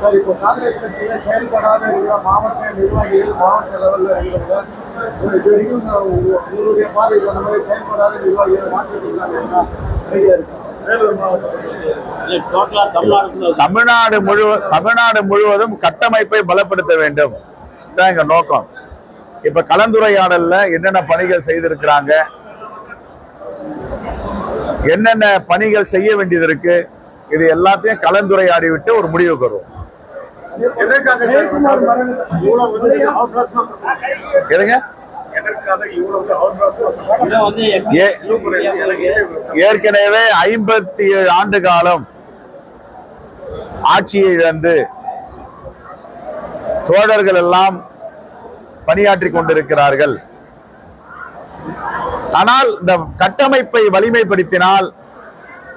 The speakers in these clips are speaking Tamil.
சார் இப்போ காங்கிரஸ் கட்சியில செயல்படாத இருக்கிற மாவட்ட நிர்வாகிகள் மாவட்ட லெவல்ல இருக்கிறவங்க இது வரைக்கும் உங்களுடைய பார்வைக்கு அந்த மாதிரி செயல்படாத நிர்வாகிகள் மாற்றிருக்காங்க தமிழ்நாடு தமிழ்நாடு முழு தமிழ்நாடு முழுவதும் கட்டமைப்பை பலப்படுத்த வேண்டும். இதுதான் எங்க நோக்கம். இப்ப கலந்துரையாடல்ல என்னென்ன பணிகள் செய்திருக்கிறாங்க? என்னென்ன பணிகள் செய்ய வேண்டியது இருக்கு? இது எல்லாத்தையும் கலந்துரையாடி விட்டு ஒரு முடிவுக்கு வருவோம். எதுங்க ஏற்கனவே ஐம்பத்தி ஏழு ஆண்டு காலம் ஆட்சியை இழந்து தோழர்கள் எல்லாம் பணியாற்றி கொண்டிருக்கிறார்கள். ஆனால் இந்த கட்டமைப்பை வலிமைப்படுத்தினால்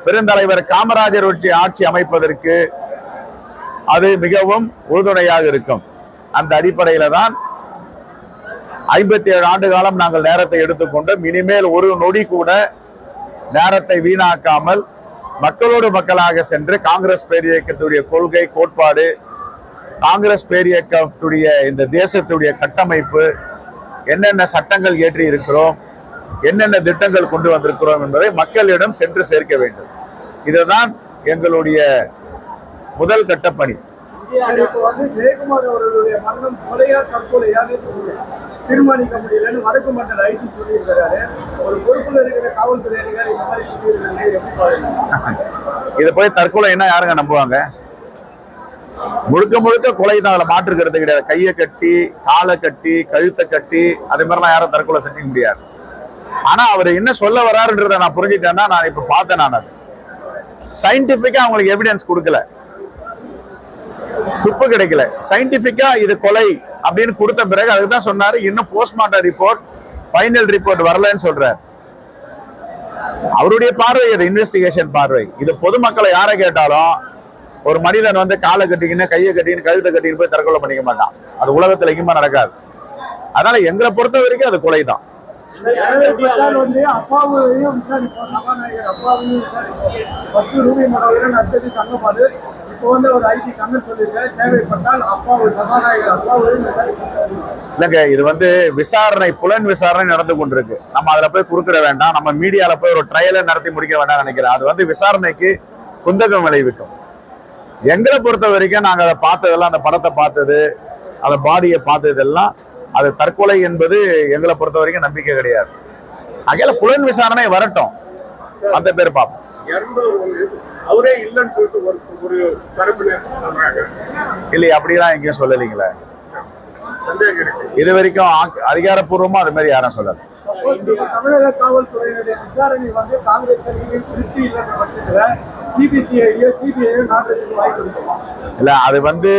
பெருந்தலைவர் காமராஜர் ஆட்சி அமைப்பதற்கு அது மிகவும் உறுதுணையாக இருக்கும். அந்த அடிப்படையில தான் ஐம்பத்தி ஏழு ஆண்டு காலம் நாங்கள் நேரத்தை எடுத்துக்கொண்டோம். இனிமேல் ஒரு நொடி கூட நேரத்தை வீணாக்காமல் மக்களோடு மக்களாக சென்று காங்கிரஸ் பேரியக்கத்துடைய கொள்கை கோட்பாடு காங்கிரஸ் பேரியக்கத்துடைய இந்த தேசத்துடைய கட்டமைப்பு என்னென்ன சட்டங்கள் இயற்றி இருக்கிறோம் என்னென்ன திட்டங்கள் கொண்டு வந்திருக்கிறோம் என்பதை மக்களிடம் சென்று சேர்க்க வேண்டும். இதுதான் எங்களுடைய முதல் கட்ட பணி இப்போ வந்து ஜெயக்குமார் அவர்களுடைய மரணம் கொலையா தற்கொலையான்னு தீர்மானிக்க முடியலன்னு வடக்கு மண்டல ஐசி சொல்லியிருக்கிறாரு. ஒரு பொறுப்புல இருக்கிற காவல்துறை அதிகாரி இந்த மாதிரி சொல்லியிருக்காங்க இதை போய் தற்கொலை என்ன யாருங்க நம்புவாங்க? முழுக்க முழுக்க கொலை தான். அதில் மாற்றுக்கிறது கிடையாது. கையை கட்டி காலை கட்டி கழுத்தை கட்டி அதே மாதிரிலாம் யாரும் தற்கொலை செஞ்சுக்க முடியாது. ஆனா அவர் என்ன சொல்ல வராருன்றத நான் புரிஞ்சுட்டேன்னா நான் இப்ப பார்த்தேன் நான். அது சயின்டிபிக்கா அவங்களுக்கு எவிடன்ஸ் கொடுக்கல. துப்பு கிடைக்கல. சயின்டிபிக்கா இது கொலை அப்படின்னு கொடுத்த பிறகு அதுக்கு தான் சொன்னாரு இன்னும் போஸ்ட்மார்ட்டம் ரிப்போர்ட் ஃபைனல் ரிப்போர்ட் வரலன்னு சொல்றாரு. அவருடைய பார்வை இது இன்வெஸ்டிகேஷன் பார்வை. இது பொதுமக்களை யாரை கேட்டாலும் ஒரு மனிதன் வந்து காலை கட்டிக்கின்னு கையை கட்டிக்கின்னு கழுத்தை கட்டின்னு போய் தற்கொலை பண்ணிக்க மாட்டான். அது உலகத்துல எங்கேயுமா நடக்காது. அதனால எங்களை பொறுத்த வரைக்கும் அது கொலை தான். அப்பாவையும் விசாரிப்போம். சபாநாயகர் அப்பாவையும் விசாரிப்போம். இப்போ வந்து ஒரு ஐஜி சொல்லியிருக்காரு தேவைப்பட்டால் சபாநாயகர் இல்லைங்க இது வந்து விசாரணை புலன் விசாரணை நடந்து கொண்டிருக்கு. நம்ம அதுல போய் குறுக்கிட வேண்டாம். நம்ம மீடியால போய் ஒரு ட்ரையலை நடத்தி முடிக்க வேண்டாம் நினைக்கிறேன். அது வந்து விசாரணைக்கு குந்தகம் விளைவிக்கும். எங்களை பொறுத்த வரைக்கும் நாங்கள் அதை பார்த்ததெல்லாம் அந்த படத்தை பார்த்தது அந்த பாடியை பார்த்ததெல்லாம் அது தற்கொலை என்பது எங்களை பொறுத்த வரைக்கும் நம்பிக்கை கிடையாது. அகையில புலன் விசாரணை வரட்டும். அந்த பேர் பார்ப்போம். இறந்தவர் அவரே இல்லைன்னு சொல்லிட்டு ஒரு ஒரு தரப்பினர் சொல்றாங்க இல்லையே அப்படிலாம் எங்கேயும் சொல்லலைங்களே? சந்தேகம் இருக்கு இது வரைக்கும் ஆக்- அதிகாரப்பூர்வமா அது மாதிரி யாரும் சொல்லல. தமிழக காவல்துறையினுடைய விசாரணை வந்து காங்கிரஸ் கட்சியின் திருப்தி இல்லைன்ற பட்சத்தில் சிபிசிஐடியோ சிபிஐயோ நாட்டுக்கு வாய்ப்பு இருக்குமா? இல்ல அது வந்து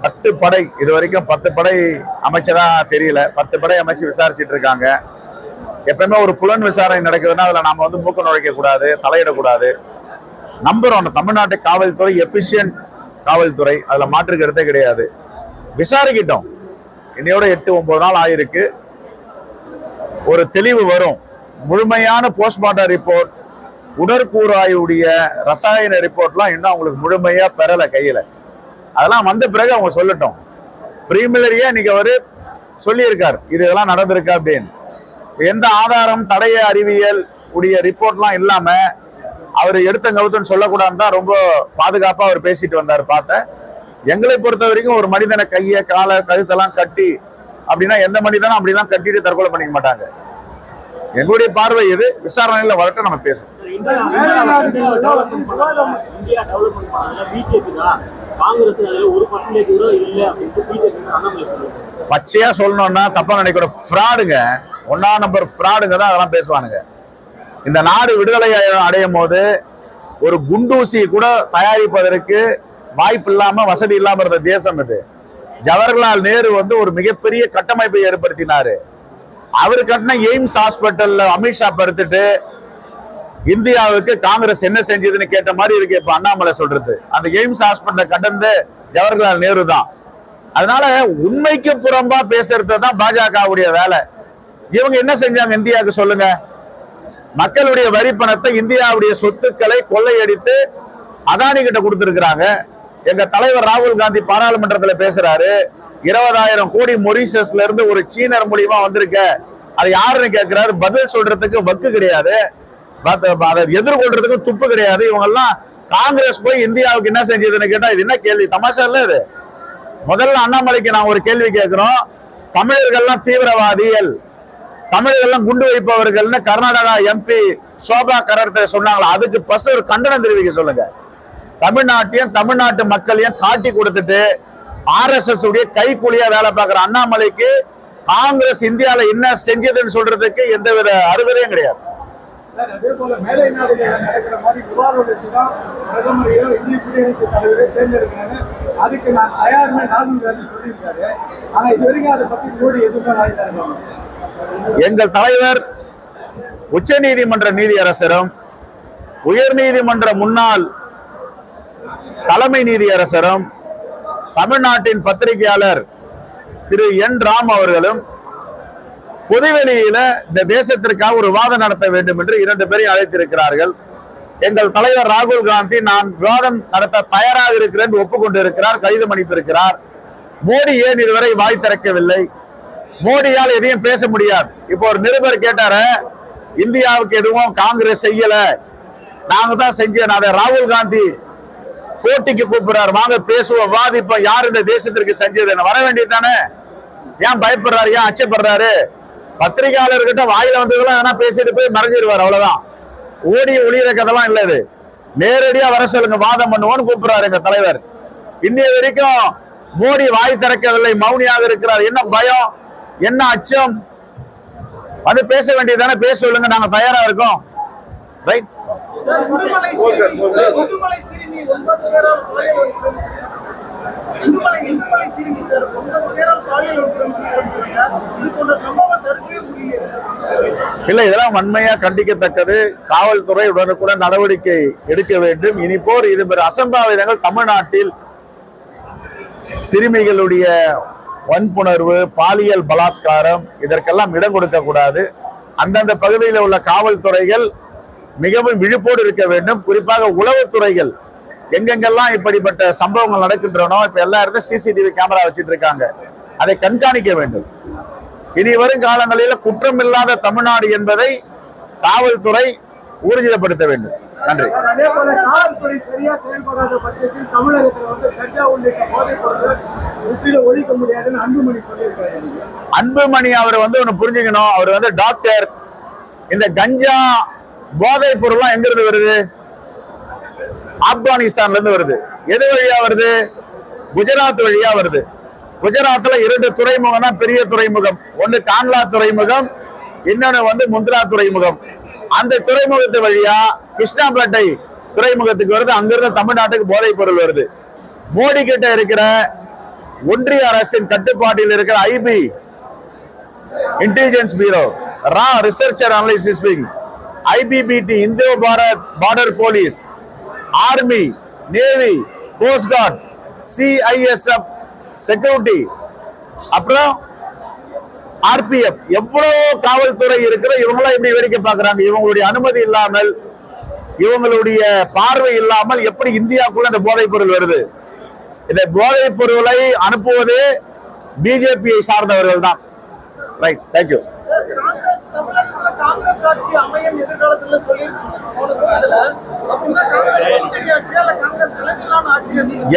பத்து படை இது வரைக்கும் பத்து படை அமைச்சதா தெரியல. பத்து படை அமைச்சு விசாரிச்சிட்டு இருக்காங்க. எப்பயுமே ஒரு புலன் விசாரணை நடக்குதுன்னா அதுல நாம வந்து மூக்க நுழைக்க கூடாது தலையிடக்கூடாது. நம்பர் ஒன்று தமிழ்நாட்டு காவல்துறை எஃபிஷியன்ட் காவல்துறை. அதுல மாற்று கருத்தே கிடையாது. விசாரிக்கிட்டோம். இன்னையோட எட்டு ஒன்பது நாள் ஆயிருக்கு. ஒரு தெளிவு வரும். முழுமையான போஸ்ட்மார்ட்டம் ரிப்போர்ட் உடற்கூறாயுடைய ரசாயன ரிப்போர்ட்லாம் இன்னும் அவங்களுக்கு முழுமையாக பெறலை கையில. அதெல்லாம் வந்த பிறகு அவங்க சொல்லட்டும். ப்ரீமிலரியாக இன்னைக்கு அவர் சொல்லியிருக்கார். இது இதெல்லாம் நடந்திருக்கு அப்படின்னு. எந்த ஆதாரம் தடய அறிவியல் உடைய ரிப்போர்ட்லாம் இல்லாம அவர் எடுத்த கவுத்துன்னு சொல்லக்கூடாதுன்னு தான் ரொம்ப பாதுகாப்பா அவர் பேசிட்டு வந்தார் பார்த்தேன் எங்களை பொறுத்த வரைக்கும் ஒரு மனிதனை கையை காலை கழுத்தெல்லாம் கட்டி அப்படின்னா எந்த மனிதனும் அப்படிலாம் கட்டிட்டு தற்கொலை பண்ணிக்க மாட்டாங்க. எங்களுடைய பார்வை இது விசாரணையில வரட்டும் நம்ம பேசுவோம் பச்சையா சொல்லணும்னா தப்பா நினைக்கிற ஃப்ராடுங்க ஒன்னா நம்பர் ஃப்ராடுங்க தான் அதெல்லாம் பேசுவானுங்க. இந்த நாடு விடுதலை அடையும் போது ஒரு குண்டூசி கூட தயாரிப்பதற்கு வாய்ப்பு இல்லாம வசதி இல்லாம இருந்த தேசம் இது. ஜவஹர்லால் நேரு வந்து ஒரு மிகப்பெரிய கட்டமைப்பை ஏற்படுத்தினாரு. அவர் கட்டின எய்ம்ஸ் ஹாஸ்பிட்டல்ல அமித்ஷா படுத்துட்டு இந்தியாவுக்கு காங்கிரஸ் என்ன செஞ்சதுன்னு கேட்ட மாதிரி இருக்கு இப்ப அண்ணாமலை சொல்றது. அந்த எய்ம்ஸ் ஹாஸ்பிட்டல் கடந்து ஜவஹர்லால் நேரு தான். அதனால உண்மைக்கு புறம்பா பேசுறது தான் பாஜகவுடைய வேலை. இவங்க என்ன செஞ்சாங்க இந்தியாவுக்கு சொல்லுங்க? மக்களுடைய வரி பணத்தை இந்தியாவுடைய சொத்துக்களை கொள்ளையடித்து அதானி கிட்ட கொடுத்திருக்கிறாங்க. எங்க தலைவர் ராகுல் காந்தி பாராளுமன்றத்தில் பேசுறாரு. இருபதாயிரம் கோடி மொரிஷஸ்ல இருந்து ஒரு சீனர் மூலியமா வந்திருக்க. அது யாருன்னு கேட்கிறாரு பதில் சொல்றதுக்கு வக்கு கிடையாது. அதை எதிர்கொள்றதுக்கு துப்பு கிடையாது. இவங்க எல்லாம் காங்கிரஸ் போய் இந்தியாவுக்கு என்ன செஞ்சதுன்னு கேட்டா இது என்ன கேள்வி? தமாஷா இல்ல இது? முதல்ல அண்ணாமலைக்கு நான் ஒரு கேள்வி கேட்கிறோம் தமிழர்கள்லாம் தீவிரவாதிகள். தமிழர்கள்லாம் குண்டு வைப்பவர்கள்னு கர்நாடகா எம்பி சோபா கரத்தை சொன்னாங்களா? அதுக்கு ஃபர்ஸ்ட் ஒரு கண்டனம் தெரிவிக்க சொல்லுங்க. தமிழ்நாட்டையும் தமிழ்நாட்டு மக்களையும் காட்டி கொடுத்துட்டு ஆர்எஸ்எஸ் உடைய கைக்கூலியா வேலை பார்க்குற அண்ணாமலைக்கு காங்கிரஸ் இந்தியால என்ன செஞ்சதுன்னு சொல்றதுக்கு எந்தவித அறுவரையும் கிடையாது. அதுக்கு நான் தயார்னு ராகுல் காந்தி சொல்லியிருக்காரு. ஆனா இது வரைக்கும் அதை பத்தி மோடி எதுவுமே எங்கள் தலைவர் உச்ச நீதிமன்ற நீதியரசரும் உயர் நீதிமன்ற முன்னாள் தலைமை நீதியரசரும் தமிழ்நாட்டின் பத்திரிகையாளர் திரு என் ராம் அவர்களும் பொதுவெளியில இந்த தேசத்திற்காக ஒரு விவாதம் நடத்த வேண்டும் என்று இரண்டு பேரை அழைத்திருக்கிறார்கள். எங்கள் தலைவர் ராகுல் காந்தி நான் விவாதம் நடத்த தயாராக இருக்கிறேன் என்று ஒப்புக்கொண்டு இருக்கிறார் கடிதம் அனுப்பியிருக்கிறார். மோடி ஏன் இதுவரை வாய் திறக்கவில்லை? மோடியால் எதையும் பேச முடியாது. இப்போ ஒரு நிருபர் கேட்டாரு இந்தியாவுக்கு எதுவும் காங்கிரஸ் செய்யல. நாங்க தான் செஞ்சோம். அதை ராகுல் காந்தி போட்டிக்கு கூப்பிடுறாரு. வாங்க பேசுவோம். வாதிப்போம் யார் இந்த தேசத்திற்கு செஞ்சது வர வேண்டியது தானே? ஏன் பயப்படுறாரு? ஏன் அச்சப்படுறாரு? பத்திரிகையாளர்கிட்ட வாயில வந்ததெல்லாம் வேணா பேசிட்டு போய் மறைஞ்சிருவார் அவ்வளவுதான். ஓடி ஒளியிற கதெல்லாம் இல்ல இது. நேரடியா வர சொல்லுங்க வாதம் பண்ணுவோம்னு கூப்பிடுறாரு எங்க தலைவர். இன்னைய வரைக்கும் மோடி வாய் திறக்கவில்லை மௌனியாக இருக்கிறார். என்ன பயம்? என்ன அச்சம்? வந்து பேச வேண்டியதானே பேச சொல்லுங்க நாங்க தயாரா இருக்கோம். ரைட் இல்ல இதெல்லாம் வன்மையா கண்டிக்கத்தக்கது. காவல்துறை உடனுக்குடன் நடவடிக்கை எடுக்க வேண்டும். இனி போர் இது அசம்பாவிதங்கள் தமிழ்நாட்டில் சிறுமிகளுடைய வன்புணர்வு பாலியல் பலாத்காரம் இதற்கெல்லாம் இடம் கொடுக்க கூடாது. அந்தந்த பகுதியில் உள்ள காவல்துறைகள் மிகவும் விழிப்போடு இருக்க வேண்டும். குறிப்பாக உளவுத்துறைகள் எங்கெங்கெல்லாம் இப்படிப்பட்ட சம்பவங்கள் நடக்கின்றனோ இப்ப எல்லா இடத்தையும் சிசிடிவி கேமரா வச்சிட்டு இருக்காங்க. அதை கண்காணிக்க வேண்டும். இனி வரும் காலங்களில் குற்றம் இல்லாத தமிழ்நாடு என்பதை காவல்துறை ஊர்ஜிதப்படுத்த வேண்டும். நன்றி. அதே போல காவல்துறை சரியா செயல்படாத பட்சத்தில் தமிழகத்தில் வந்து கஞ்சா உள்ளிட்ட போதைப் பொருட்கள் முற்றிலும் ஒழிக்க முடியாதுன்னு அன்புமணி சொல்லியிருக்காரு அன்புமணி அவர் வந்து ஒண்ணு புரிஞ்சுக்கணும். அவர் வந்து டாக்டர் இந்த கஞ்சா போதைப் பொருள்லாம் எங்க இருந்து வருது? ஆப்கானிஸ்தான்ல இருந்து வருது. எது வழியா வருது? குஜராத் வழியா வருது. குஜராத்ல இரண்டு துறைமுகம் தான் பெரிய துறைமுகம். ஒன்னு கான்லா துறைமுகம் இன்னொன்னு வந்து முந்த்ரா துறைமுகம். அந்த துறைமுகத்து வழியா கிருஷ்ணாபேட்டை துறைமுகத்துக்கு வருது. அங்கிருந்து தமிழ்நாட்டுக்கு போதைப் பொருள் வருது. மோடி கிட்ட இருக்கிற ஒன்றிய அரசின் கட்டுப்பாட்டில் இருக்கிற ஐபி இன்டெலிஜென்ஸ் பியூரோ ரா ரிசர்ச்சர் அனலிசிஸ் விங் ஐபிபிடி இந்திய Bharat border police army navy coast guard CISF security அப்புறம் ஆர்பிஎஃப் எவ்வளவு காவல்துறை இருக்கிற இவங்களாம் எப்படி வேடிக்கை பார்க்குறாங்க. இவங்களுடைய அனுமதி இல்லாமல் இவங்களுடைய பார்வை இல்லாமல் எப்படி இந்தியாவுக்குள்ள இந்த போதைப் பொருள் வருது? இந்த போதைப் பொருளை அனுப்புவது பிஜேபியை சார்ந்தவர்கள் தான். ரைட் தேங்க்யூ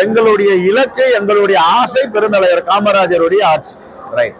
எங்களுடைய இலக்கு எங்களுடைய ஆசை பெருந்தலைவர் காமராஜருடைய ஆட்சி. ரைட்